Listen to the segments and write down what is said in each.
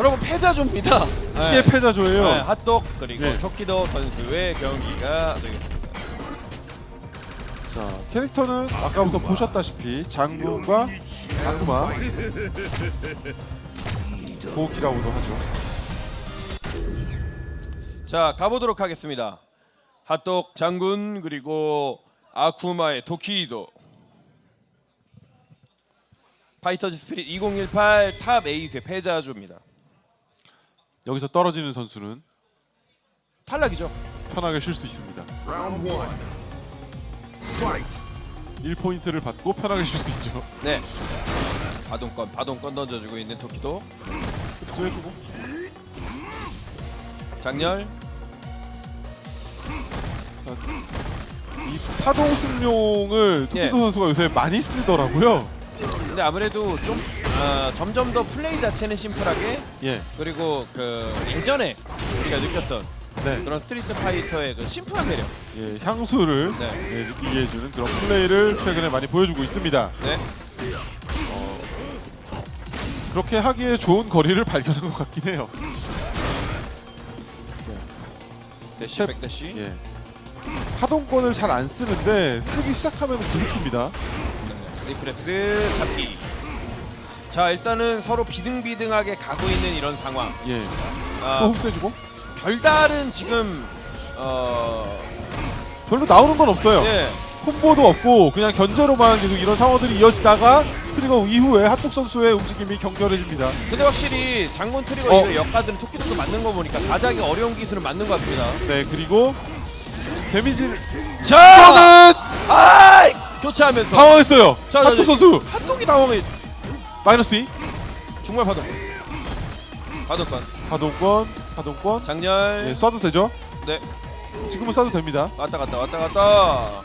여러분 패자조입니다. 이게 패자조예요. 네, 핫도그 그리고 네. 토키도 선수의 경기가 되겠습니다. 자 캐릭터는 아까부터 보셨다시피 장군과 아쿠마 고우키라고도 하죠. 자 가보도록 하겠습니다. 핫도그 장군 그리고 아쿠마의 도키도 파이터즈 스피릿 2018탑 8의 패자조입니다. 여기서 떨어지는 선수는 탈락이죠. 편하게 쉴 수 있습니다. Round one. Fight. 1포인트를 받고 편하게 쉴 수 있죠. 네. 바동건 바동건 던져주고 있는 도키도 쏘해주고 장렬 이 파동 승용을 토키도 예. 선수가 요새 많이 쓰더라고요. 근데 아무래도 좀 어, 점점 더 플레이 자체는 심플하게 예, 그리고 그 예전에 우리가 느꼈던 네, 그런 스트리트 파이터의 그 심플한 매력 예 향수를 네. 예, 느끼게 해주는 그런 플레이를 최근에 많이 보여주고 있습니다. 네. 그렇게 하기에 좋은 거리를 발견한 것 같긴 해요. 대시 스텝. 백대시 예. 파동권을 잘 안 쓰는데 쓰기 시작하면 무섭습니다. 네. 리프레스 잡기 자 일단은 서로 비등비등하게 가고 있는 이런 상황 예. 아, 또 흡수해주고 별다른 지금 어... 별로 나오는 건 없어요. 네. 콤보도 없고 그냥 견제로만 계속 이런 상황들이 이어지다가 트리거 이후에 핫독 선수의 움직임이 격렬해집니다. 근데 확실히 장군 트리거 어. 이후에 역가들은 토끼도 맞는 거 보니까 가장 어려운 기술을 맞는 것 같습니다 네 그리고 데미지를 자! 저는 아! 교체하면서 당황했어요. 자, 자, 핫독 자. 선수 핫도기 당황해 마이너스 2 중말 파동 파동권 파동권 파동권 장렬 예, 쏴도 되죠? 네 지금은 쏴도 됩니다. 왔다 갔다 왔다 갔다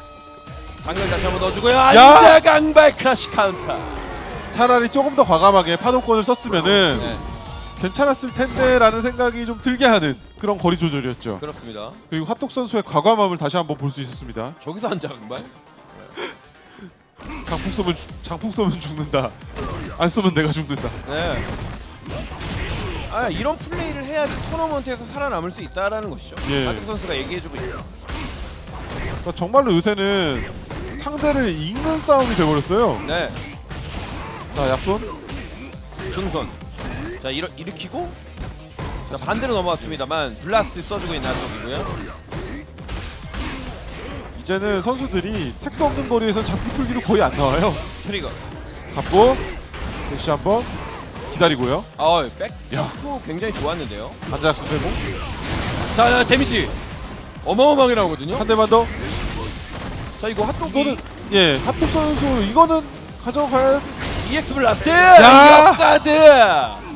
장렬 다시 한번 넣어주고요 야! 안자 강발 크라시 카운터 차라리 조금 더 과감하게 파동권을 썼으면은 네 괜찮았을 텐데라는 생각이 좀 들게 하는 그런 거리 조절이었죠. 그렇습니다 그리고 핫독 선수의 과감함을 다시 한번 볼 수 있었습니다. 저기서 안자 강발 장풍 쏘면 죽- 장풍 쏘면 죽는다. 안 쏘면 내가 죽는다. 네. 아 이런 플레이를 해야지 토너먼트에서 살아남을 수 있다라는 것이죠. 예. 하득 선수가 얘기해주고 있죠. 그러니까 정말로 요새는 상대를 읽는 싸움이 돼버렸어요. 네, 자 약손 중손. 자 일어, 일으키고 자 반대로 넘어왔습니다만 블라스트 써주고 있는 한쪽이고요. 이제는 선수들이 택도 없는 거리에서 잡기 풀기도 거의 안 나와요. 트리거. 잡고 대시 한번 기다리고요. 아 백 야. 점프 굉장히 좋았는데요. 반자 약손 되고 자 자, 데미지 어마어마하게 나오거든요. 한 대만 더. 자 이거 핫도그 이거는 예 핫독 선수 이거는 가져가야 EX 블라스트. 야! 가드.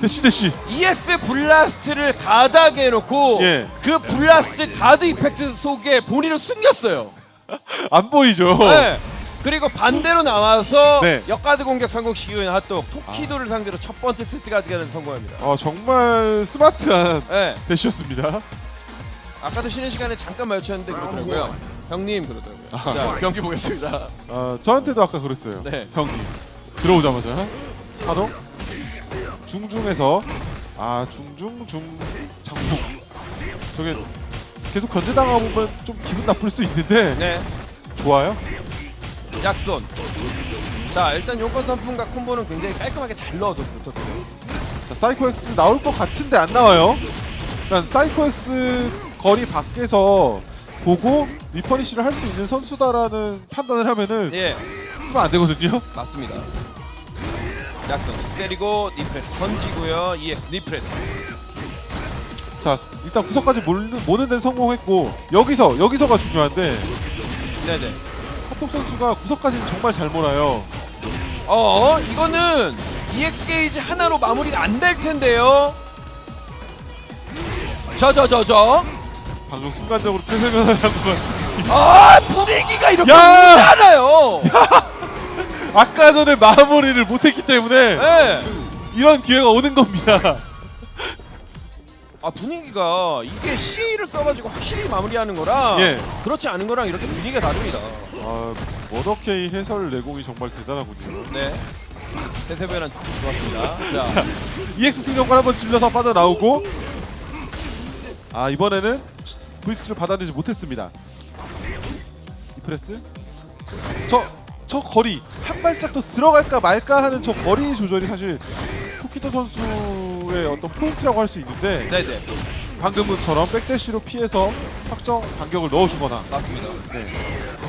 대시 대시. EX 블라스트를 가닥에 해놓고 예. 그 블라스트 가드 이펙트 속에 본인을 숨겼어요. 안 보이죠. 네. 그리고 반대로 나와서 네. 역가드 공격 성공시키고 있는 핫도그 토키도를 상대로 첫 번째 세트 가져가는 성공합니다. 어 정말 스마트한 네. 대시였습니다. 아까도 쉬는 시간에 잠깐 마주쳤는데 그러더라고요. 형님 그러더라고요. 자 경기 보겠습니다. 어, 저한테도 아까 그랬어요. 네. 형님 들어오자마자 파동 중중에서 아 중중 중 장풍 저게 계속 견제당하고 보면 좀 기분 나쁠 수 있는데 네. 좋아요. 약손. 자 일단 용건 선풍과 콤보는 굉장히 깔끔하게 잘 넣어줘서. 자 사이코 X 나올 것 같은데 안 나와요. 일단 사이코 X 거리 밖에서 보고 리퍼니시를 할 수 있는 선수다라는 판단을 하면은 예. 쓰면 안 되거든요. 맞습니다. 약손 때리고 니프레스 던지고요. EX 니프레스. 자 일단 구석까지 모는, 모는 데는 성공했고 여기서 여기서가 중요한데 네네. 핫독 선수가 구석까지는 정말 잘 몰아요. 어 이거는 EX 게이지 하나로 마무리가 안 될 텐데요. 저 저 저 저. 방금 순간적으로 태세면을 한것 같은. 아 분위기가 이렇게 야! 웃잖아요. 아까 전에 마무리를 못했기 때문에 네. 이런 기회가 오는 겁니다. 아 분위기가 이게 CA를 써가지고 확실히 마무리하는 거랑 예. 그렇지 않은 거랑 이렇게 분위기가 다릅니다. 아, 머더케이 해설 내공이 정말 대단하군요. 네. 대세변환 좋았습니다. 자, EX 승용권 한번 질러서 빠져나오고 아 이번에는 V스킬을 받아내지 못했습니다 이프레스 저, 저 거리 한 발짝 더 들어갈까 말까 하는 저 거리 조절이 사실 토키도 선수의 어떤 포인트라고 할 수 있는데 네네 방금처럼 백대시로 피해서 확정 반격을 넣어주거나 맞습니다.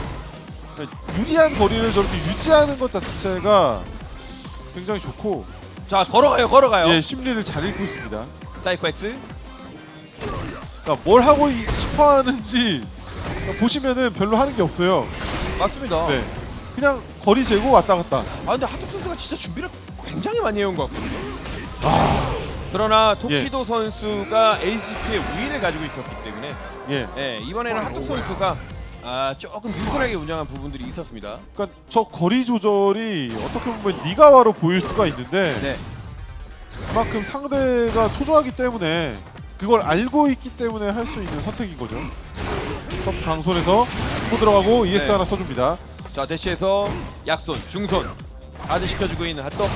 유리한 거리를 저렇게 유지하는 것 자체가 굉장히 좋고 자 걸어가요, 걸어가요. 예 심리를 잘 읽고 있습니다 사이코 X. 그러니까 뭘 하고 싶어 하는지 보시면은 별로 하는 게 없어요. 맞습니다. 네. 그냥 거리 재고 왔다 갔다. 아 근데 하트 선수가 진짜 준비를 굉장히 많이 해온 것 같거든요. 아. 그러나 토키도 선수가 AGP의 우위를 가지고 있었기 때문에 예. 예, 이번에는 하트 선수가 아, 조금 느슨하게 운영한 부분들이 있었습니다. 그러니까 저 거리 조절이 어떻게 보면 니가와로 보일 수가 있는데 네, 그만큼 상대가 초조하기 때문에 그걸 알고 있기 때문에 할 수 있는 선택인 거죠. 첫 강손에서 고 들어가고 EX 네. 하나 써줍니다. 자 대시에서 약손, 중손 아드 시켜주고 있는 핫도.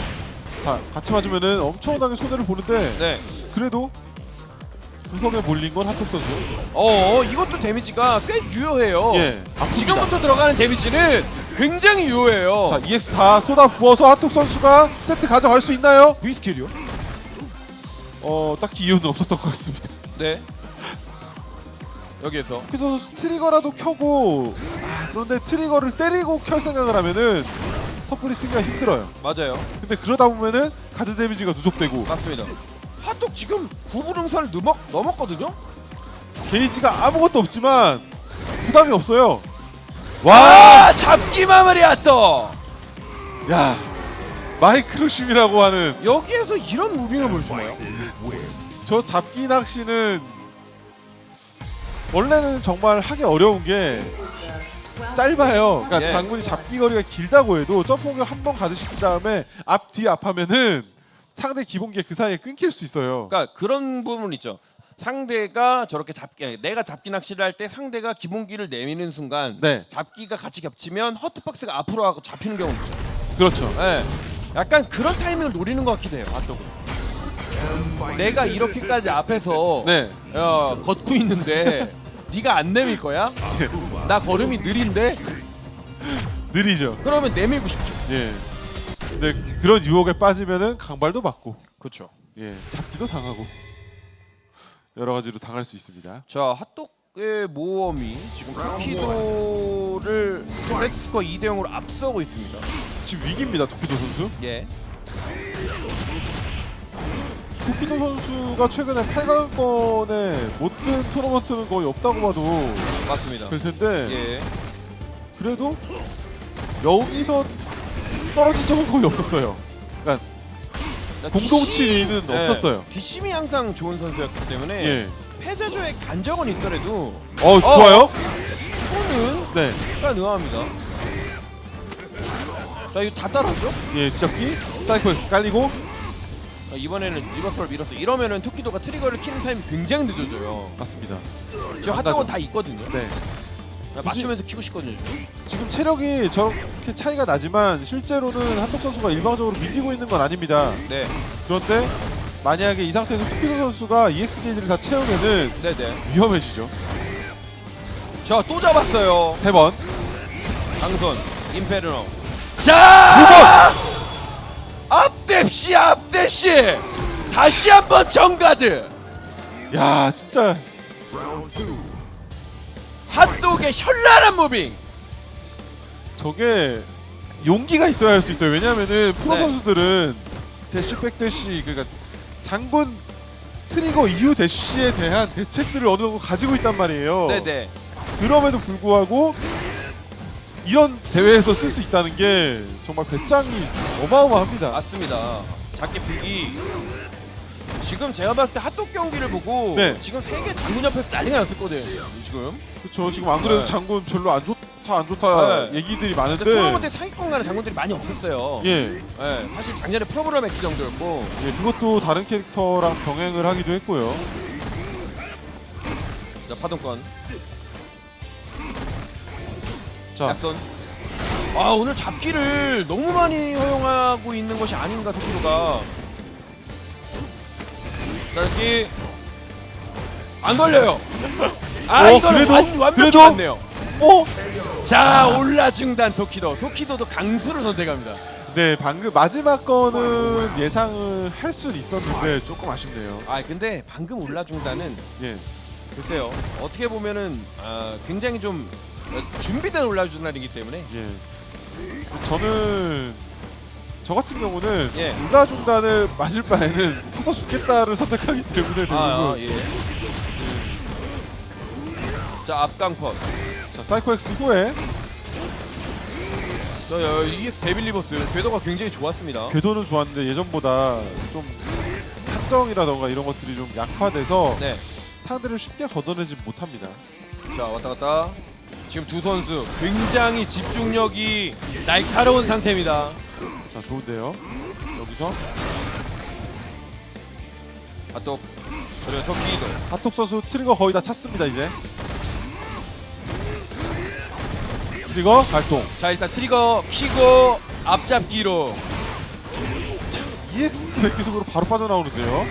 자 같이 맞으면은 엄청나게 손해를 보는데 네. 그래도 구석에 몰린 건 하톡 선수. 어, 이것도 데미지가 꽤 유효해요. 예. 아픕니다. 지금부터 들어가는 데미지는 굉장히 유효해요. 자 EX 다 쏟아 부어서 하톡 선수가 세트 가져갈 수 있나요? V 스킬이요? 어 딱히 이유는 없었던 것 같습니다. 네. 여기에서 그래서 트리거라도 켜고 아, 그런데 트리거를 때리고 켤 생각을 하면은 섣불리 쓰기가 힘들어요. 맞아요. 근데 그러다 보면은 가드 데미지가 누적되고 맞습니다. 핫도그 지금 구부릉선을 넘어, 넘었거든요? 게이지가 아무것도 없지만 부담이 없어요. 와! 잡기 마무리 핫도! 야 마이크로심이라고 하는 여기에서 이런 무빙을 보여주나요? 저 잡기 낚시는 원래는 정말 하기 어려운 게 짧아요. 그러니까 예. 장군이 잡기 거리가 길다고 해도 점프 공격 한 번 가드시킨 다음에 앞 뒤 앞하면은 상대 기본기에 그 사이에 끊길 수 있어요. 그러니까 그런 부분 있죠. 상대가 저렇게 잡기 내가 잡기 낚시를 할 때 상대가 기본기를 내미는 순간 네. 잡기가 같이 겹치면 허트박스가 앞으로 하고 잡히는 경우 있죠. 그렇죠. 예. 약간 그런 타이밍을 노리는 것 같기도 해요. 핫도그. 내가 이렇게까지 앞에서 네. 어, 걷고 있는데 네가 안 내밀 거야? 나 걸음이 느린데? 느리죠. 그러면 내밀고 싶죠. 예. 근데 그런 유혹에 빠지면은 강발도 맞고, 그렇죠. 예, 잡기도 당하고 여러 가지로 당할 수 있습니다. 자 핫도그의 모험이 지금 토키도를 세트스코어 2대 0으로 앞서고 있습니다. 지금 위기입니다, 토키도 선수. 예. 토키도 선수가 최근에 8강권에 못 든 토너먼트는 거의 없다고 봐도 맞습니다. 될 텐데 예. 그래도 여기서 떨어진 적은 거의 없었어요. 그러니까 공동 7위는 예. 없었어요. 뒷심이 항상 좋은 선수였기 때문에 예. 패자조의 간적은 있더라도 어, 좋아요. 손은 네. 가능합니다. 자 이거 다 따라하죠? 예, 뒤잡기, 사이코엑스 깔리고 자, 이번에는 리버스를 밀었어. 이러면은 토키도가 트리거를 키는 타임이 굉장히 늦어져요. 맞습니다. 지금 안 가죠. 다 있거든요. 네. 맞추면서 키고 싶거든요. 지금. 지금 체력이 저렇게 차이가 나지만 실제로는 한국 선수가 일방적으로 밀리고 있는 건 아닙니다. 네, 그런데 만약에 이 상태에서 토키도 선수가 EX 게이지를 다 채우면은 네, 네. 위험해지죠. 자 또 잡았어요. 세 번. 강선 임페르노. 자! 앞대시 앞대시 다시 한번 정가드. 야, 진짜 Round two. 핫도그의 현란한 무빙. 저게 용기가 있어야 할 수 있어요. 왜냐하면은 프로 네. 선수들은 대쉬 백 대쉬 그러니까 장군 트리거 이후 대쉬에 대한 대책들을 어느 정도 가지고 있단 말이에요. 네네. 그럼에도 불구하고 이런 대회에서 쓸 수 있다는 게 정말 배짱이 어마어마합니다. 맞습니다. 작게 불기. 지금 제가 봤을 때 핫도그 경기를 보고 네. 지금 세계 장군 옆에서 난리가 났을 거예요. 지금. 그렇죠. 지금 안 그래도 네. 장군 별로 안 좋다 안 좋다 네. 얘기들이 많은데 토너먼트 상위권 가는 장군들이 많이 없었어요. 예, 예, 사실 작년에 프로브라 맥스 정도였고 예, 그것도 다른 캐릭터랑 병행을 하기도 했고요. 자 파동권 자, 약손 아 오늘 잡기를 너무 많이 허용하고 있는 것이 아닌가 토키도가 자 여기 안 걸려요 아 어, 이거는 그래도? 완, 완벽히 그래도? 맞네요 어? 자 올라 중단 토키도 토키도도 강수를 선택합니다 네 방금 마지막 거는 예상을 할 수는 있었는데 조금 아쉽네요. 아 근데 방금 올라 중단은 예. 글쎄요 어떻게 보면은 아, 굉장히 좀 어, 준비된 올라 중단이기 때문에 예. 저는 저 같은 경우는 예. 울라 중단을 맞을 바에는 서서 죽겠다를 선택하기 때문에 아, 아, 예. 자 앞강펀 자 사이코엑스 후에 저 어, 이게 데빌리버스 궤도가 굉장히 좋았습니다. 궤도는 좋았는데 예전보다 좀 확정이라던가 이런 것들이 좀 약화돼서 네. 상대를 쉽게 걷어내지 못합니다. 자 왔다 갔다. 지금 두 선수 굉장히 집중력이 날카로운 상태입니다. 자 좋은데요. 여기서 아또 그리고 토끼도 하톡 선수 트리거 거의 다 찼습니다 이제. 트리거 발동. 자 일단 트리거 키고 앞잡기로 EX 백기속으로 바로 빠져나오는데요.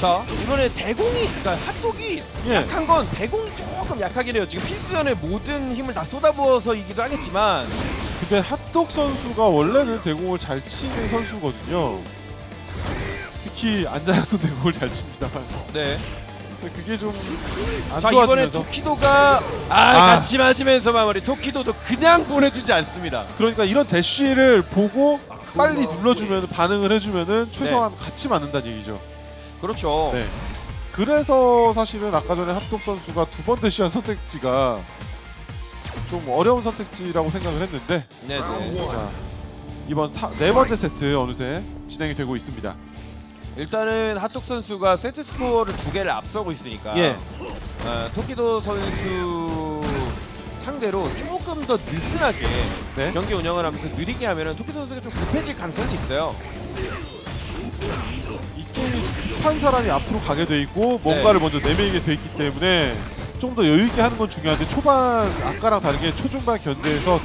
자 이번에 대공이 그러니까 핫도기 예. 약한 건 대공이 조금 약하긴 해요. 지금 필수전에 모든 힘을 다 쏟아부어서이기도 하겠지만 근데 핫독 선수가 원래는 대공을 잘 치는 선수거든요. 특히 안자약소 대공을 잘 칩니다만 네. 근데 그게 좀안 자 이번에 좋아지면서 토키도가 아, 아. 같이 맞으면서 마무리 토키도도 그냥 보내주지 않습니다. 그러니까 이런 대쉬를 보고 빨리 눌러주면 반응을 해주면은 최소한 같이 맞는다는 얘기죠. 그렇죠. 네. 그래서 사실은 아까 전에 핫독 선수가 두 번 대쉬한 선택지가 좀 어려운 선택지라고 생각을 했는데 네, 네. 자 이번 사, 네 번째 세트 어느새 진행이 되고 있습니다. 일단은 핫독 선수가 세트 스코어를 두 개를 앞서고 있으니까 예. 어, 토키도 선수 상대로 조금 더 느슨하게 네. 경기 운영을 하면서 느리게 하면은 토키도 선수가 좀 급해질 가능성이 있어요. 이 게임이 급한 사람이 앞으로 가게 돼 있고 뭔가를 먼저 내밀게 돼 있기 때문에 좀 더 여유 있게 하는 건 중요한데 초반 아까랑 다르게 초중반 견제에서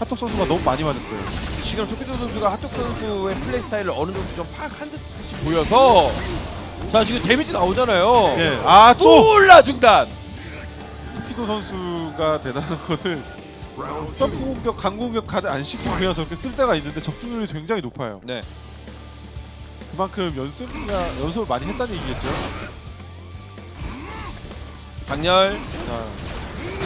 핫독 선수가 너무 많이 맞았어요. 지금 토키도 선수가 핫독 선수의 플레이 스타일을 어느 정도 좀 파악한 듯이 보여서 자 지금 데미지 나오잖아요. 예. 아 또 또 올라 중단. 키도 선수가 대단한 거는 점프 공격, 강 공격 카드 안 시키고 그냥 저렇게 쓸 때가 있는데 적중률이 굉장히 높아요. 네. 그만큼 연습이나 연습을 많이 했다는 얘기겠죠. 강렬. 자,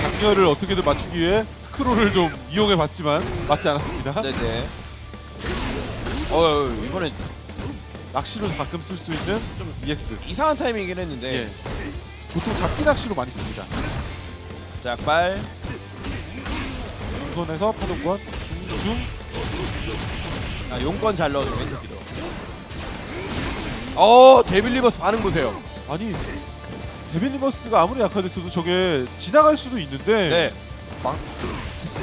장렬을 어떻게든 맞추기 위해 스크롤을 좀 이용해 봤지만 맞지 않았습니다. 네네. 어 이번에 낚시로 가끔 쓸 수 있는 좀 EX. 이상한 타이밍이긴 했는데 예. 보통 잡기 낚시로 많이 씁니다. 자 약발 중선에서 파동권, 중중. 아, 용건 잘 넣어줘 왼쪽 기도 어 데빌리버스 반응 보세요 아니 데빌리버스가 아무리 약화됐어도 저게 지나갈 수도 있는데 네 망,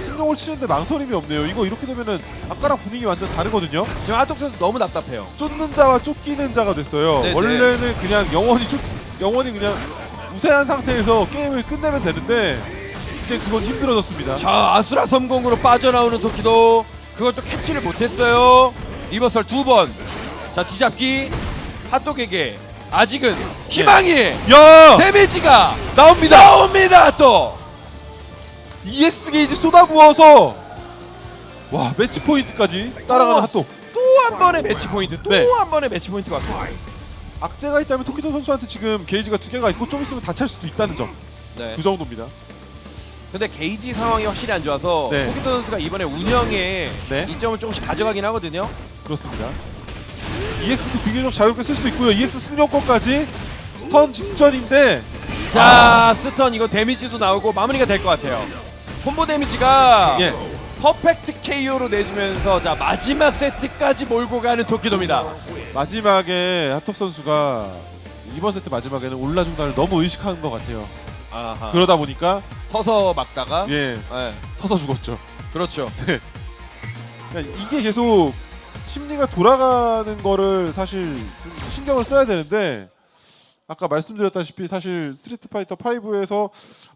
승용을 치는데 망설임이 없네요. 이거 이렇게 되면은 아까랑 분위기 완전 다르거든요. 지금 하톡 선수 너무 답답해요 쫓는 자와 쫓기는 자가 됐어요. 네, 원래는 그냥 영원히 쫓, 영원히 그냥 우세한 상태에서 게임을 끝내면 되는데 이제 그건 힘들어졌습니다. 자 아수라 섬공으로 빠져나오는 토끼도 그것도 캐치를 못했어요 리버설 두 번 자 뒤잡기 핫도그에게 아직은 희망이 야 데미지가 나옵니다. 나옵니다 또 EX 게이지 쏟아부어서 와 매치 포인트까지 따라가는 어. 핫도. 또 한 번의 매치 포인트 또 네. 한 번의 매치 포인트가 왔습니다 악재가 있다면 토키도 선수한테 지금 게이지가 두 개가 있고 좀 있으면 다 찰 수도 있다는 점. 네. 그 정도입니다. 근데 게이지 상황이 확실히 안 좋아서 네. 토끼도 선수가 이번에 운영에 네. 이점을 조금씩 가져가긴 하거든요 그렇습니다. EX도 비교적 자유롭게 쓸 수 있고요. EX 승용권까지 스턴 직전인데 자 스턴 이거 데미지도 나오고 마무리가 될 것 같아요 콤보 데미지가 예. 퍼펙트 KO로 내주면서 자 마지막 세트까지 몰고 가는 토끼도입니다 마지막에 핫톡 선수가 이번 세트 마지막에는 올라 중단을 너무 의식하는 것 같아요. 아하. 그러다 보니까 서서 막다가 예 예, 서서 죽었죠. 그렇죠 그냥 이게 계속 심리가 돌아가는 거를 사실 좀 신경을 써야 되는데 아까 말씀드렸다시피 사실 스트리트 파이터 5에서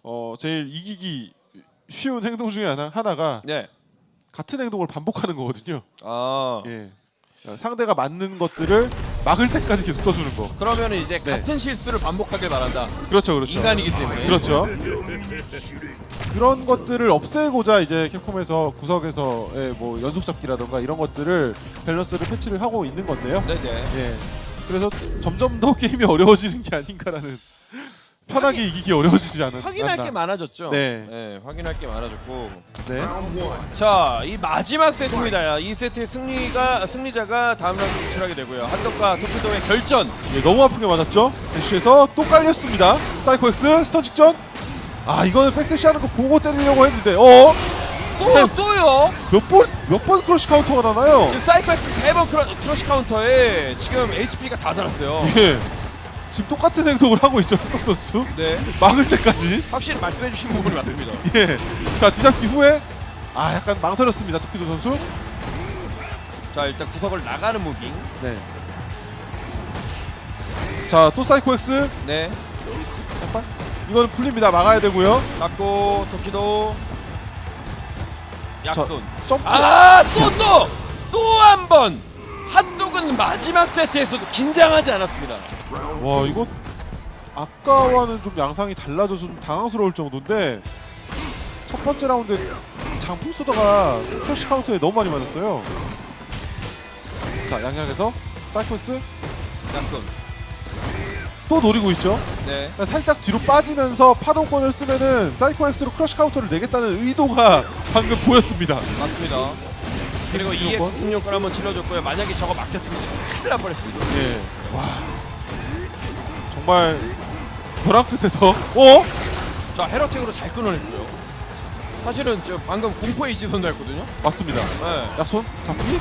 어 제일 이기기 쉬운 행동 중에 하나 하나가 네. 같은 행동을 반복하는 거거든요. 아 예. 상대가 맞는 것들을 막을 때까지 계속 써주는 거. 그러면 이제 네. 같은 실수를 반복하길 바란다. 그렇죠, 그렇죠. 인간이기 때문에. 그렇죠. 그런 것들을 없애고자 이제 캡콤에서 구석에서의 뭐 연속 잡기라던가 이런 것들을 밸런스를 패치를 하고 있는 건데요. 네네. 예. 그래서 점점 더 게임이 어려워지는 게 아닌가라는 편하게 이기기 어려워지지 않은 확인할 않나. 게 많아졌죠. 네. 확인할 게 많아졌고. 네. 자, 이 마지막 세트입니다. 이 세트의 승리가 승리자가 다음 라운드 진출하게 되고요. 한덕과 토끼도의 결전. 예, 너무 아프게 맞았죠. 대쉬에서 또 깔렸습니다. 사이코 X 스턴 직전. 아 이거는 백대시 하는 거 보고 때리려고 했는데 어? 또 세- 또요. 몇번몇번 크러쉬 카운터가 나나요? 지금 사이코엑스 세번 크러쉬 카운터에 지금 HP가 다 달았어요. 예. 지금 똑같은 행동을 하고 있죠, 흑덕 선수. 네. 막을 때까지. 확실히 말씀해 주신 부분이 맞습니다. 예. 자 뒤잡기 후에 아 약간 망설였습니다, 토끼도 선수. 자, 일단 구석을 나가는 무빙. 네. 자또 사이코 X. 네. 잠깐. 이거는 풀립니다. 막아야 되고요. 잡고 토끼도 약손. 점프. 아, 또 또! 또 한 번! 핫도그는 마지막 세트에서도 긴장하지 않았습니다. 와 이거 아까와는 좀 양상이 달라져서 좀 당황스러울 정도인데 첫 번째 라운드에 장풍 소다가 크러쉬 카운터에 너무 많이 맞았어요. 자 양양에서 사이코엑스 약손. 또 노리고 있죠. 네. 살짝 뒤로 빠지면서 파동권을 쓰면은 사이코엑스로 크러쉬 카운터를 내겠다는 의도가 방금 보였습니다. 맞습니다. 그리고? EX 승용권 한번 질러줬고요. 만약에 저거 막혔으면 큰일 날 뻔했습니다. 예. 와 정말 벼랑 끝에서 어? 자, 헤러텍으로 잘 끊어냈고요. 사실은 저 방금 공포의 이지선도 했거든요. 맞습니다. 네. 약손 잡기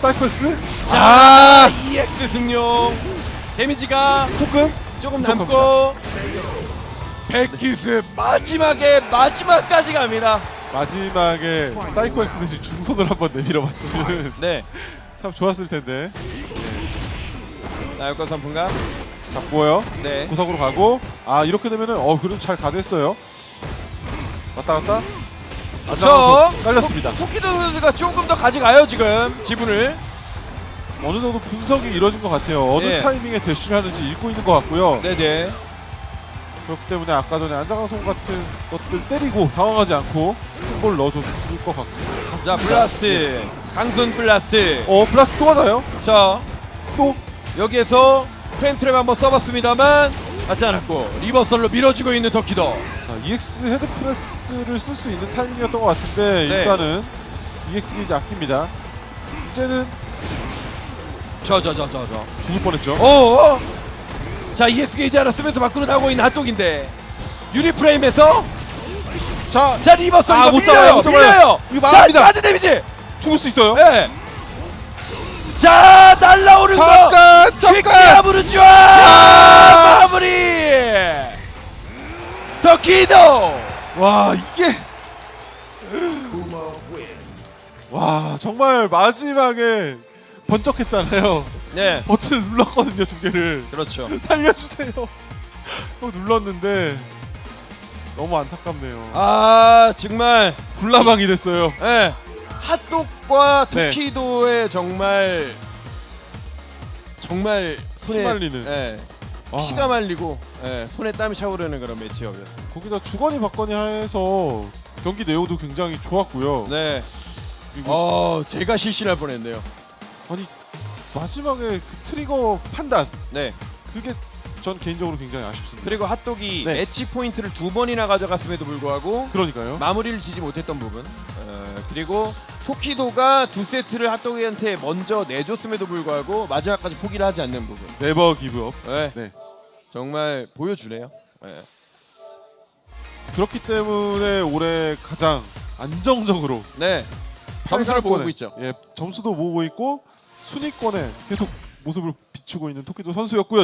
사이코엑스 자, 아 EX 승용. 데미지가 조금 조금 좀 남고 백기스 마지막에 마지막까지 갑니다. 마지막에 사이코엑스 대신 중손을 한번 내밀어봤으면 네. 참 좋았을 텐데 나여권 선풍가. 잡고요. 네. 구석으로 가고. 아 이렇게 되면은 어 그래도 잘 가됐어요. 왔다 갔다. 저 안장수 깔렸습니다. 토끼도 선수가 조금 더 가져가요 지금 지분을. 어느 정도 분석이 이루어진 것 같아요. 어느 예. 타이밍에 대쉬를 하는지 읽고 있는 것 같고요. 네네. 그렇기 때문에 아까 전에 안장강송 같은 것들 때리고 당황하지 않고 큰볼 넣어줬을 것 같고. 자 블라스트. 강손 블라스트. 어 플러스 또 맞아요? 자. 또? 여기에서 프레임 트랩 한번 써봤습니다만 맞지 않았고 리버설로 밀어주고 있는 터키도. 자, EX 헤드 프레스를 쓸 수 있는 타이밍이었던 것 같은데 네. 일단은 EX 게이지 아낍니다. 이제는 저저 저저 저. 죽을 뻔했죠. 어. 자 EX 게이지 하나 쓰면서 밖으로 나오고 있는 핫독인데 유리 프레임에서 자, 자 리버설 아, 못 밀려요 잡아요, 못 잡아요. 밀려요. 이거 망합니다. 자 가드 데미지. 죽을 수 있어요. 네. 자 날라오는 거. 잠깐, 잠깐. 쥐까부르죠 마무리 터키도 와, 이게. 와, 정말 마지막에 번쩍했잖아요. 네 버튼을 눌렀거든요, 두 개를. 그렇죠 살려주세요. 어, 눌렀는데 너무 안타깝네요. 아 정말 불나방이 됐어요. 예 핫도그와 네. 토키도의 정말 정말 손에 피 말리는. 예, 아, 피가 말리고 예, 손에 땀이 차오르는 그런 매치업이었습니다 거기다 주거니 받거니 해서 경기 내용도 굉장히 좋았고요. 네 그리고 어, 제가 실신할 뻔했네요 아니 마지막에 그 트리거 판단 네 그게 전 개인적으로 굉장히 아쉽습니다. 그리고 핫도기 네. 매치 포인트를 두 번이나 가져갔음에도 불구하고 그러니까요. 마무리를 지지 못했던 부분 어, 그리고 토키도가 두 세트를 핫도기한테 먼저 내줬음에도 불구하고 마지막까지 포기를 하지 않는 부분 네버 기브업. 네. 네. 정말 보여주네요 네. 그렇기 때문에 올해 가장 안정적으로 네. 점수를 모으고 있죠. 예, 점수도 모으고 있고 순위권에 계속 모습을 비추고 있는 토끼도 선수였고요.